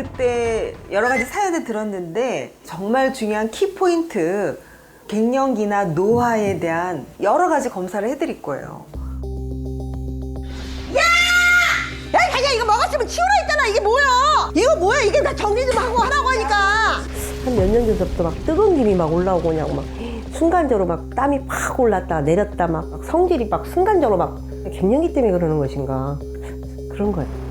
그때 여러 가지 사연을 들었는데 정말 중요한 키포인트 갱년기나 노화에 대한 여러 가지 검사를 해드릴 거예요. 야, 자기야 이거 먹었으면 치우라 했잖아. 이게 뭐야? 이거 뭐야? 이게 나 정리 좀 하고 하라고 하니까. 한 몇 년 전부터 막 뜨거운 김이 막 올라오고 그냥 막 순간적으로 막 땀이 팍 올랐다 내렸다 막, 막 성질이 막 순간적으로 막 갱년기 때문에 그러는 것인가 그런 거예요.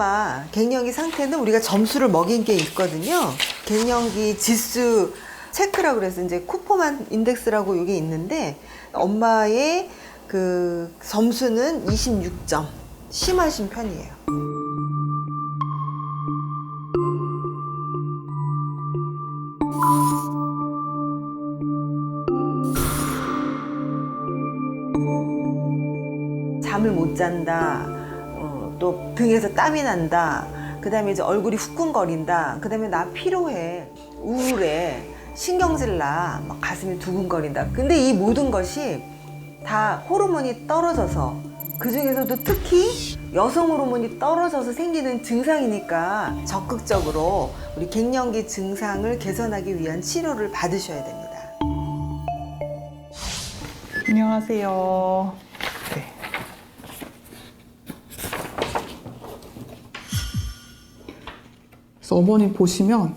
엄마 갱년기 상태는 우리가 점수를 먹인 게 있거든요. 갱년기 지수 체크라고 그래서 이제 쿠퍼만 인덱스라고 이게 있는데 엄마의 그 점수는 26점 심하신 편이에요. 잠을 못 잔다. 어, 또 등에서 땀이 난다. 그 다음에 이제 얼굴이 후끈거린다. 그 다음에 나 피로해. 우울해. 신경질 나. 막 가슴이 두근거린다. 근데 이 모든 것이 다 호르몬이 떨어져서 그 중에서도 특히 여성 호르몬이 떨어져서 생기는 증상이니까 적극적으로 우리 갱년기 증상을 개선하기 위한 치료를 받으셔야 됩니다. 안녕하세요. 그래서 어머님 보시면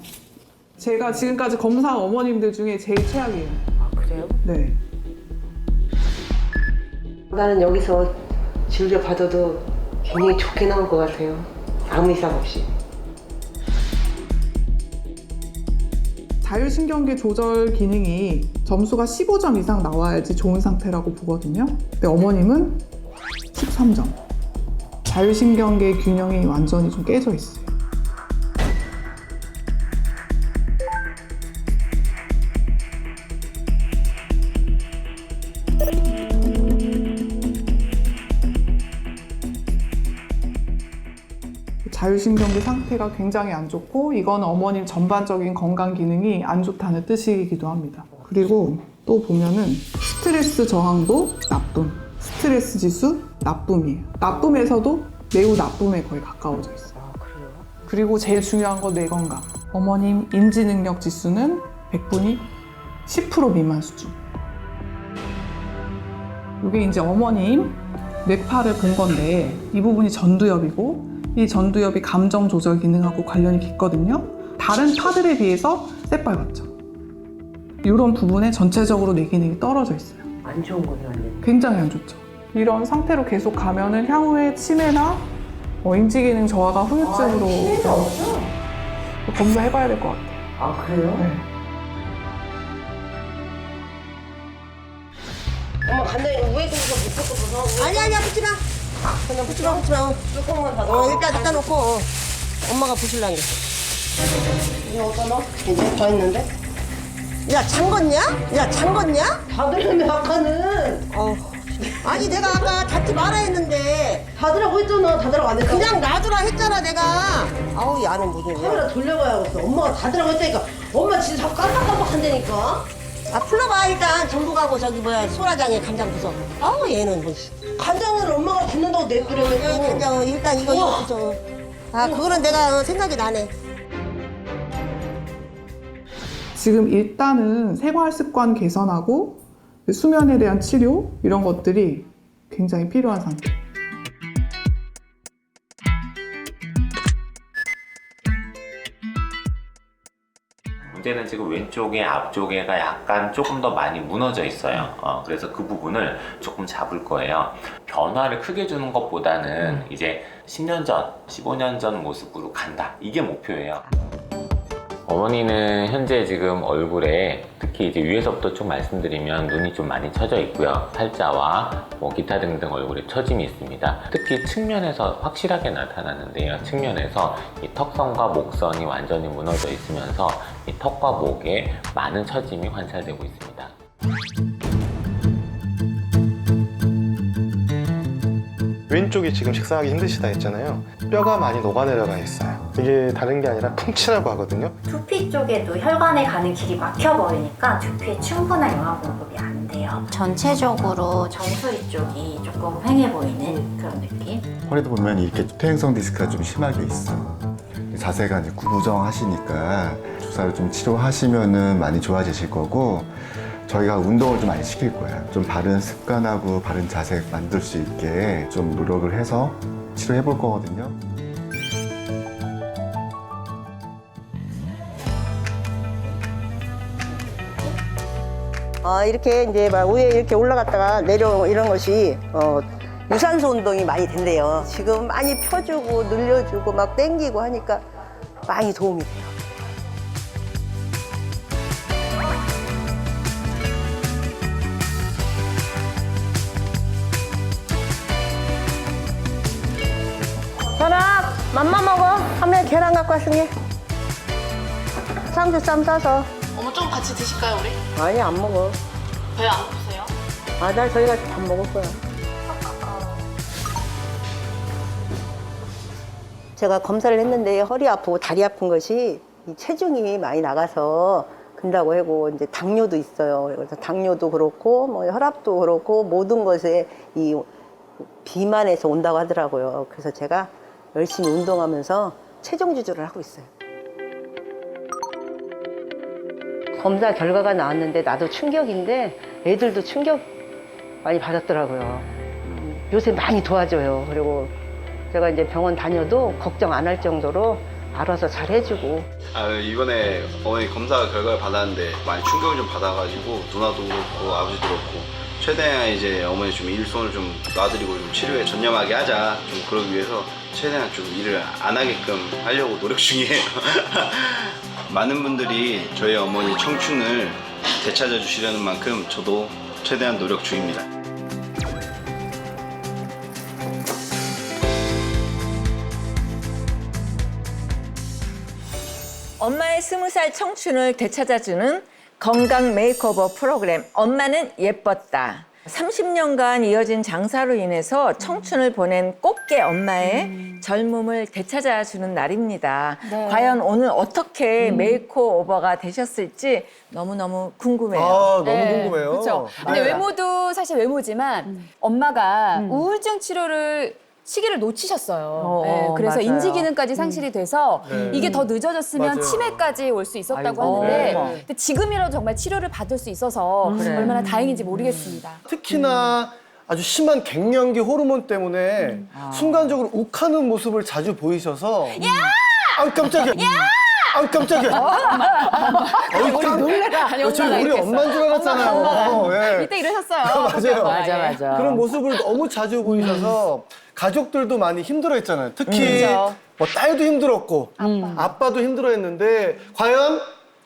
제가 지금까지 검사한 어머님들 중에 제일 최악이에요. 아 그래요? 네. 나는 여기서 진료 받아도 굉장히 좋게 나올 것 같아요. 아무 이상 없이. 자율신경계 조절 기능이 점수가 15점 이상 나와야지 좋은 상태라고 보거든요. 근데 어머님은 13점. 자율신경계 균형이 완전히 좀 깨져 있어요. 자율신경계 상태가 굉장히 안 좋고 이건 어머님 전반적인 건강 기능이 안 좋다는 뜻이기도 합니다. 그리고 또 보면은 스트레스 저항도 나쁨, 스트레스 지수 나쁨이에요. 나쁨에서도 매우 나쁨에 거의 가까워져 있어요. 아 그래요? 그리고 제일 중요한 건 뇌 건강. 어머님 인지 능력 지수는 100분이 10% 미만 수준. 이게 이제 어머님 뇌파를 본 건데 이 부분이 전두엽이고 이 전두엽이 감정 조절 기능하고 관련이 깊거든요. 다른 파들에 비해서 새빨갛죠. 이런 부분에 전체적으로 뇌 기능이 떨어져 있어요. 안 좋은 거예요 완전. 굉장히 안 좋죠. 이런 상태로 계속 가면은 향후에 치매나 어, 인지 기능 저하가 후유증으로 검사해봐야 될 것 같아요. 아 그래요? 네. 엄마 간단히 위에 거서 붙고 벗어. 아니 아니야 붙지 마. 그냥 붙지 마 붙지 마. 조금만 더. 어 일단 갖다 놓고 어. 엄마가 부실란 게. 이거 어디다 넣어? 이제 더 있는데. 야 잠궜냐? 야 잠궜냐? 다 들었네 아까는. 어. 아니 내가 아까 닫지 마라 했는데 닫으라고 했잖아 닫으라고 안 했다 그냥 놔두라 했잖아 내가 아우 야는 무슨 카메라 돌려봐야겠어 엄마가 닫으라고 했다니까 엄마 진짜 자꾸 깜빡깜빡 한다니까 아 풀러봐 일단. 전부가고 저기 뭐야 소라장에 간장 부숴 아우 얘는 뭐 간장을 엄마가 붓는다고 내버려고 간장 일단 이거 이거 부숴 아 그거는 내가 어, 생각이 나네. 지금 일단은 생활 습관 개선하고 수면에 대한 치료 이런 것들이 굉장히 필요한 상태. 문제는 지금 왼쪽에 앞쪽에가 약간 조금 더 많이 무너져 있어요. 어, 그래서 그 부분을 조금 잡을 거예요. 변화를 크게 주는 것보다는 이제 10년 전, 15년 전 모습으로 간다. 이게 목표예요. 어머니는 현재 지금 얼굴에 특히 이제 위에서부터 쭉 말씀드리면 눈이 좀 많이 처져 있고요. 팔자와 뭐 기타 등등 얼굴에 처짐이 있습니다. 특히 측면에서 확실하게 나타나는데요. 측면에서 이 턱선과 목선이 완전히 무너져 있으면서 이 턱과 목에 많은 처짐이 관찰되고 있습니다. 왼쪽이 지금 식사하기 힘드시다 했잖아요. 뼈가 많이 녹아내려가 있어요. 이게 다른 게 아니라 풍치라고 하거든요. 두피 쪽에도 혈관에 가는 길이 막혀버리니까 두피에 충분한 영양 공급이 안 돼요. 전체적으로 정수리 쪽이 조금 휑해 보이는 그런 느낌. 허리도 보면 이렇게 퇴행성 디스크가 좀 심하게 있어. 자세가 이제 구부정하시니까 주사를 좀 치료하시면은 많이 좋아지실 거고 저희가 운동을 좀 많이 시킬 거예요. 좀 바른 습관하고 바른 자세 만들 수 있게 좀 노력을 해서 치료해 볼 거거든요. 아, 이렇게 이제 막 위에 이렇게 올라갔다가 내려 이런 것이 어, 유산소 운동이 많이 된대요. 지금 많이 펴주고 늘려주고 막 땡기고 하니까 많이 도움이 돼요. 전화 맘마 먹어. 하면 계란 갖고 왔으니. 상주 쌈 싸서. 같이 드실까요 우리? 아니 안 먹어. 배안 고프세요? 아, 날 저희가 밥 먹을 거야. 제가 검사를 했는데 허리 아프고 다리 아픈 것이 이 체중이 많이 나가서 근다고 하고 이제 당뇨도 있어요. 그래서 당뇨도 그렇고 뭐 혈압도 그렇고 모든 것에 이 비만에서 온다고 하더라고요. 그래서 제가 열심히 운동하면서 체중 조절을 하고 있어요. 검사 결과가 나왔는데 나도 충격인데 애들도 충격 많이 받았더라고요. 음, 요새 많이 도와줘요. 그리고 제가 이제 병원 다녀도 걱정 안 할 정도로 알아서 잘 해주고 아, 이번에 어머니 검사 결과를 받았는데 많이 충격을 좀 받아가지고 누나도 그렇고 아버지도 그렇고 최대한 이제 어머니 좀 일손을 좀 놔드리고 좀 치료에 전념하게 하자 좀 그러기 위해서 최대한 좀 일을 안 하게끔 하려고 노력 중이에요. 많은 분들이 저희 어머니 청춘을 되찾아 주시려는 만큼 저도 최대한 노력 중입니다. 엄마의 스무 살 청춘을 되찾아주는 건강 메이크오버 프로그램 엄마는 예뻤다. 30년간 이어진 장사로 인해서 청춘을 보낸 꽃게 엄마의 젊음을 되찾아 주는 날입니다. 과연 오늘 어떻게 메이크오버가 되셨을지 너무너무 궁금해요. 아, 너무 네, 궁금해요. 그렇죠. 근데 네. 외모도 사실 외모지만 엄마가 우울증 치료를 시기를 놓치셨어요. 어, 네, 그래서 맞아요. 인지 기능까지 상실이 돼서 네. 이게 더 늦어졌으면 맞아요. 치매까지 올 수 있었다고 아이고. 하는데 네. 근데 지금이라도 정말 치료를 받을 수 있어서 그래. 얼마나 다행인지 모르겠습니다. 특히나 아주 심한 갱년기 호르몬 때문에 순간적으로 욱하는 모습을 자주 보이셔서 야! 아 깜짝이야. 야! 아 깜짝이야. 어이 깜 놀래라. 아니, 저 엄마가 우리 이랬어. 엄마인 줄 알았잖아요. 어, 예. 이때 이러셨어요. 맞아요. 맞아, 맞아. 그런 모습을 너무 자주 보이셔서 가족들도 많이 힘들어했잖아요. 특히 그렇죠. 뭐 딸도 힘들었고 아빠도 힘들어했는데 과연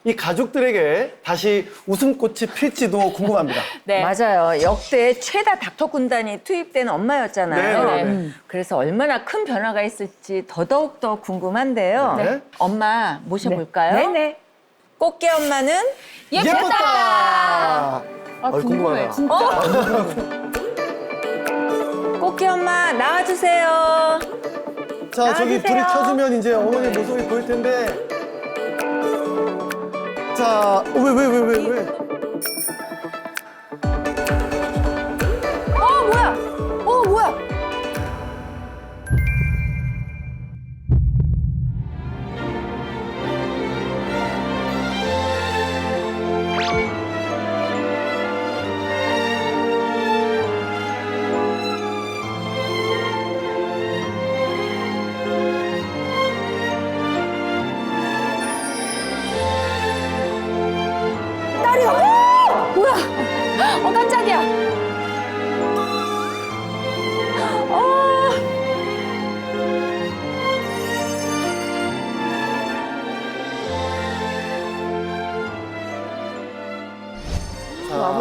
이 가족들에게 다시 웃음꽃이 필지도 궁금합니다. 네. 맞아요. 역대 최다 닥터 군단이 투입된 엄마였잖아요. 네, 네, 네. 음. 그래서 얼마나 큰 변화가 있을지 더더욱 더 궁금한데요. 네. 엄마 모셔볼까요? 네네. 꽃게 엄마는 예뻤다. 아, 어이, 궁금해. 궁금하다. 진짜. 꽃게 엄마 나와주세요. 자, 저기 나와주세요. 불이 켜지면 이제 어머니 모습이 보일 텐데. 자, 어, 왜, 왜, 왜, 왜, 왜?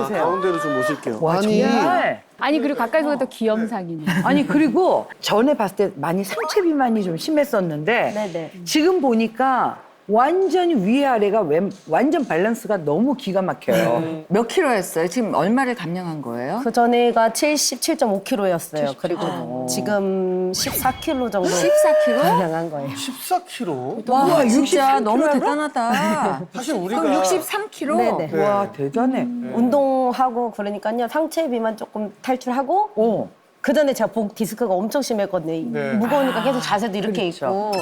자, 가운데로 좀 모실게요. 아니, 아니 그리고 가까이 보니까 또 귀염상이네. 아니 그리고 전에 봤을 때 많이 상체 비만이 좀 심했었는데 네네. 지금 보니까 완전 위아래가 왼- 완전 밸런스가 너무 기가 막혀요. 몇 킬로였어요? 지금 얼마를 감량한 거예요? 그 전에가 77.5kg였어요. 그리고 지금 14kg 정도 14kg? 감량한 거예요. 14kg? 와, 진짜 63kg 너무 라고? 대단하다. 사실 우리가 그럼 63kg? 네네. 네. 와 대단해. 운동하고 그러니까요 상체 비만 조금 탈출하고 어. 그 전에 제가 복 디스크가 엄청 심했거든요. 네. 무거우니까 계속 자세도 이렇게 그렇죠. 있고.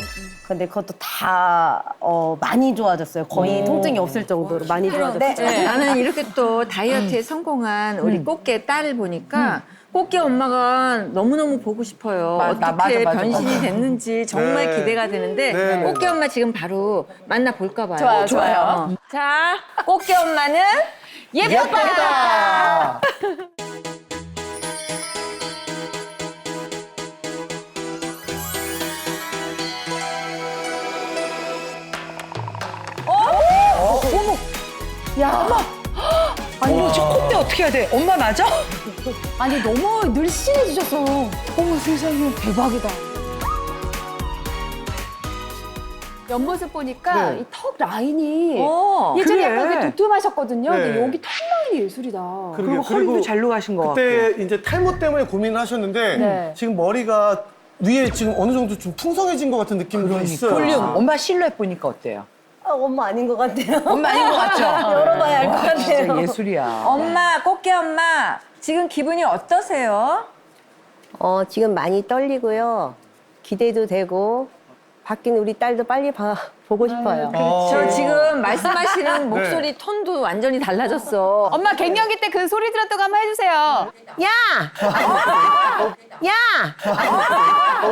근데 그것도 다 어, 많이 좋아졌어요. 거의 통증이 없을 정도로 많이 좋아졌어요. 네. 나는 이렇게 또 다이어트에 성공한 우리 꽃게 딸을 보니까 꽃게 엄마가 너무너무 보고 싶어요. 맞- 어떻게 나- 맞아, 맞아, 변신이 맞아. 됐는지 정말 네. 기대가 되는데 네, 네. 꽃게 엄마 지금 바로 만나 볼까 봐요. 좋아요, 좋아요. 어. 자, 꽃게 엄마는 예뻤다. 아니 이거 지금 콧대 어떻게 해야 돼? 엄마 맞아? 아니 너무 늘씬해지셨어. 어머 세상에 대박이다. 옆모습 보니까 네. 이 턱 라인이 어. 예전에 그래. 약간 그 두툼하셨거든요. 네. 근데 여기 턱 라인이 예술이다. 그리고 허리도 잘로 가신 것 같고. 그때 이제 탈모 때문에 고민을 하셨는데 네. 지금 머리가 위에 지금 어느 정도 좀 풍성해진 것 같은 느낌이 좀 있어요. 볼륨. 엄마 실루엣 보니까 어때요? 아, 엄마 아닌 것 같아요. 엄마 아닌 것 같죠? 진짜 예술이야. 엄마, 꽃게 엄마, 지금 기분이 어떠세요? 어, 지금 많이 떨리고요. 기대도 되고, 바뀐 우리 딸도 빨리 봐, 보고 싶어요. 어. 저 지금 말씀하시는 목소리 톤도 완전히 달라졌어. 엄마 갱년기 때 그 소리 들었다고 한번 해주세요. 야! 야!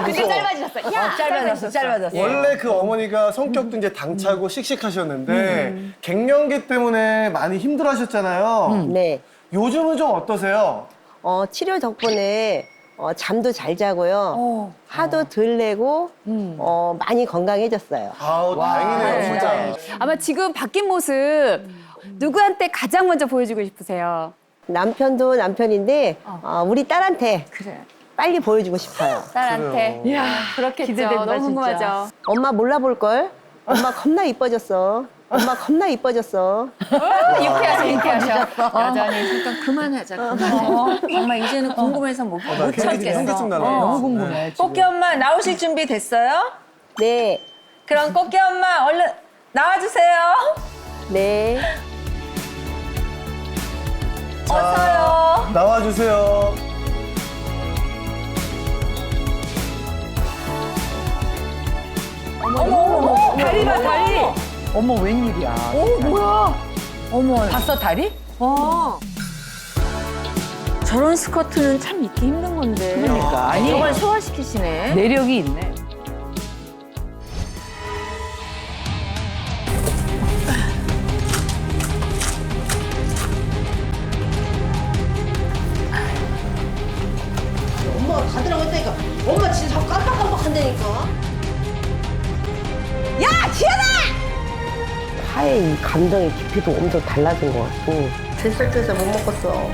근데 짧아지셨어. 야, 짧아졌어, 짧아졌어. 원래 그 어머니가 성격도 이제 당차고 씩씩하셨는데 갱년기 때문에 많이 힘들어하셨잖아요. 네. 요즘은 좀 어떠세요? 어, 치료 덕분에 어, 잠도 잘 자고요. 하도 덜 내고, 어, 많이 건강해졌어요. 아우 다행이네요 네. 진짜. 아마 지금 바뀐 모습 누구한테 가장 먼저 보여주고 싶으세요? 남편도 남편인데, 어, 우리 딸한테 그래. 빨리 보여주고 싶어요. 딸한테. 이야, 그렇겠죠. 기대된다, 너무 진짜. 궁금하죠. 엄마 몰라볼 걸? 엄마 겁나 이뻐졌어. 엄마 겁나 이뻐졌어. 유쾌하셔, 유쾌하셔. 여전히 잠깐 그만하자, 그만해. 정말 이제는 궁금해서 못, 나못 괜히 참겠어. 현기증 나네. 어. 너무 궁금해. 지금. 꽃게 엄마 나오실 준비 됐어요? 네, 그럼 꽃게 엄마 얼른 나와주세요. 네. 어서요. 나와주세요. 다리 봐, 다리. 어머, 웬일이야. 오, 뭐야? 어머, 봤어, 다리? 어. 저런 스커트는 참 입기 힘든 건데. 그러니까. 아니. 정말 소화시키시네. 내력이 있네. 엄마가 가더라고 했다니까. 엄마 진짜 자꾸 깜빡깜빡 한다니까. 야, 지연아! 파의 이 감정의 깊이도 엄청 달라진 것 같고. 들썩들썩 못 먹겠어.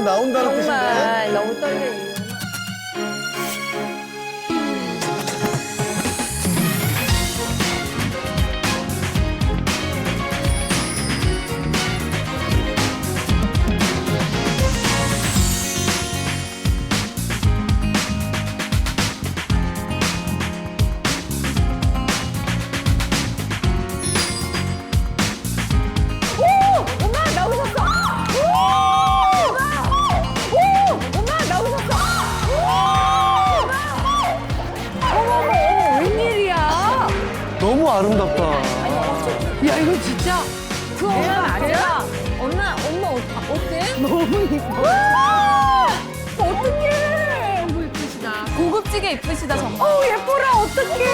나온다는 뜻인데. 정말 너무 떨려요. 멋지게 이쁘시다 정말. 어우 예뻐라 어떡해.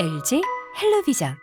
LG 헬로비전